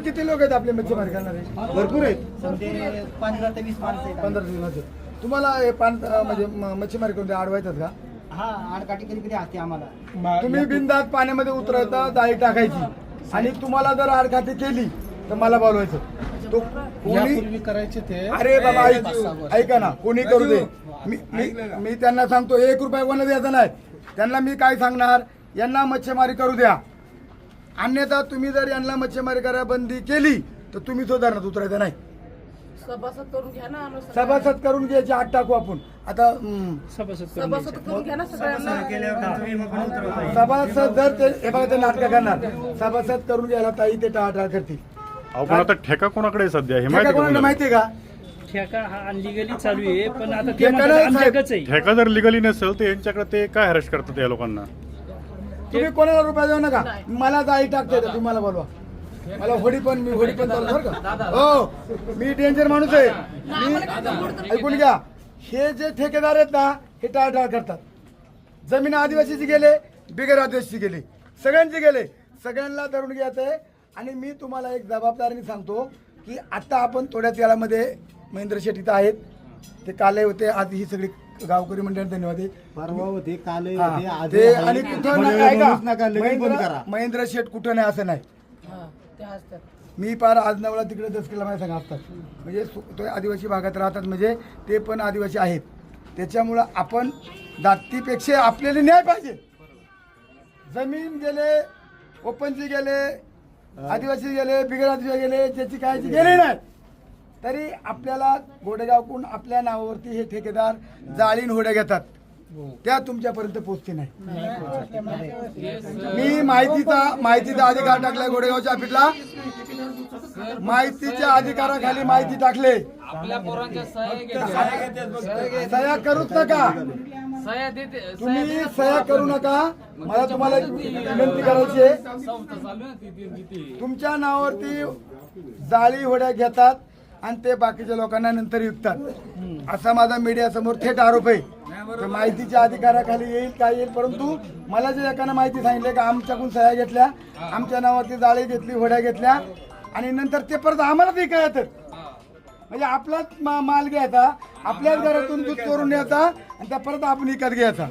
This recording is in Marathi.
तुम्ही किती लोक आहेत आपले मच्छीमारी करणारे? भरपूर आहेत. पंधरा ते वीस माणसं आहेत. पंधरा दिवसाचे तुम्हाला हे पान अं, म्हणजे म- मच्छीमारी करून अडवायतात का? हा आडकाठी कधी कधी असते आम्हाला तुम्ही बिंदात पाण्यामध्ये उतरायचा जाळी टाकायची. आणि तुम्हाला जर आडखाती केली तर मला बोलवायचं. तो कोणी यापूर्वी करायचे ते. अरे बाबा ऐक ऐका ना कोणी करू दे. मी मी मी त्यांना सांगतो एक रुपया कोणा द्यायचा नाही त्यांना मी काय सांगणार? यांना मच्छीमारी करू द्या. अन्यथा तुम्ही जर यांना मच्छीमारी करा बंदी केली तर तुम्ही सुधारणात उतरायचं नाही. सभासद करून घ्या ना सगळ्यांना. सभासद करून घ्यायची आठ टाकू आपण. आता हम्म, सभासद करून घ्या ना सगळ्यांना. सभासद जर ते हे बघा ते नाटक करणार. सभासद करून घ्यायला ताई ते टाळाटाळ करतील. अहो पण आता ठेका कोणाकडे आहे सध्या? हे ठेका माहिती आहे का कोणाला तुम्हाला? माहितीये का? ठेका हा अनलिगली चालू आहे पण आता ते ठेका म्हणतात नाही, आमच्याकडेच आहे. ठेका जर लिगली नसेल तर यांच्याकडे ते काय हॅरेस करतात या लोकांना? तुम्ही कोणाला रुपया देऊ नका? मला जाई टाकते तुम्ही मला बोलवा. मला होडी पण मी होडी पण चालू बरं का? हो मी डेंजर माणूस आहे. मी ऐकून घ्या. हे जे ठेकेदार आहेत ना हे टाळटाळ करतात. जमीन आदिवासीची गेले बिगर आदिवासीची गेले. सगळ्यांची गेले. सगळ्यांना धरून घ्यायचंय आणि मी तुम्हाला एक जबाबदारीने सांगतो की आता आपण थोड्याच वेळामध्ये महेंद्र इथं आहेत. ते काले होते आज ही सगळी गावकरी मंडळी धन्यवाद. आहे. परवा होते काल हा, होते आज ते आणि कुठं नाही ऐका, नका लगेच बंद महेंद्र करा. महेंद्र शेठ कुठं नाही असं नाही. हा, ते असतात. मी पार आज नवला तिकडे दस किलो माझ्या संग असतात. म्हणजे सु- तो आदिवासी भागात राहतात म्हणजे ते पण आदिवासी आहेत. त्याच्यामुळं आपण जातीपेक्षा आपल्याला न्याय पाहिजे. जमीन गेले ओपनची गेले आदिवासी गेले बिगर आदिवासी गेले ज्याची कायची गेले नाही. तरी आपल्याला गोडेगावकडून आपल्या नावावरती हे ठेकेदार जाळीन होड्या घेतात. त्या तुमच्यापर्यंत पोहोचते नाही. मी माहितीचा माहितीचा अधिकार टाकलाय गोडेगावच्या ऑफिसला माहितीच्या अधिकाराखाली माहिती टाकले. सह्या करूच नका. तुम्ही सह्या करू नका. मला तुम्हाला विनंती करायची आहे. तुमच्या नावावरती जाळी होड्या घेतात. आणि ते बाकीच्या लोकांना नंतर विकतात असा माझा मीडिया समोर थेट आरोप आहे. माहितीच्या अधिकाराखाली येईल काय येईल परंतु मला जे एकानं माहिती सांगितली का आमच्याकडून सह्या घेतल्या आमच्या नावावरती जाळी घेतली होड्या घेतल्या आणि नंतर ते परत आम्हाला ते कळतं म्हणजे आपलाच मा- माल घ्यायचा आपल्याच घरातून दूध चोरून न्यायचा आणि त्या परत आपण विकत घ्यायचा.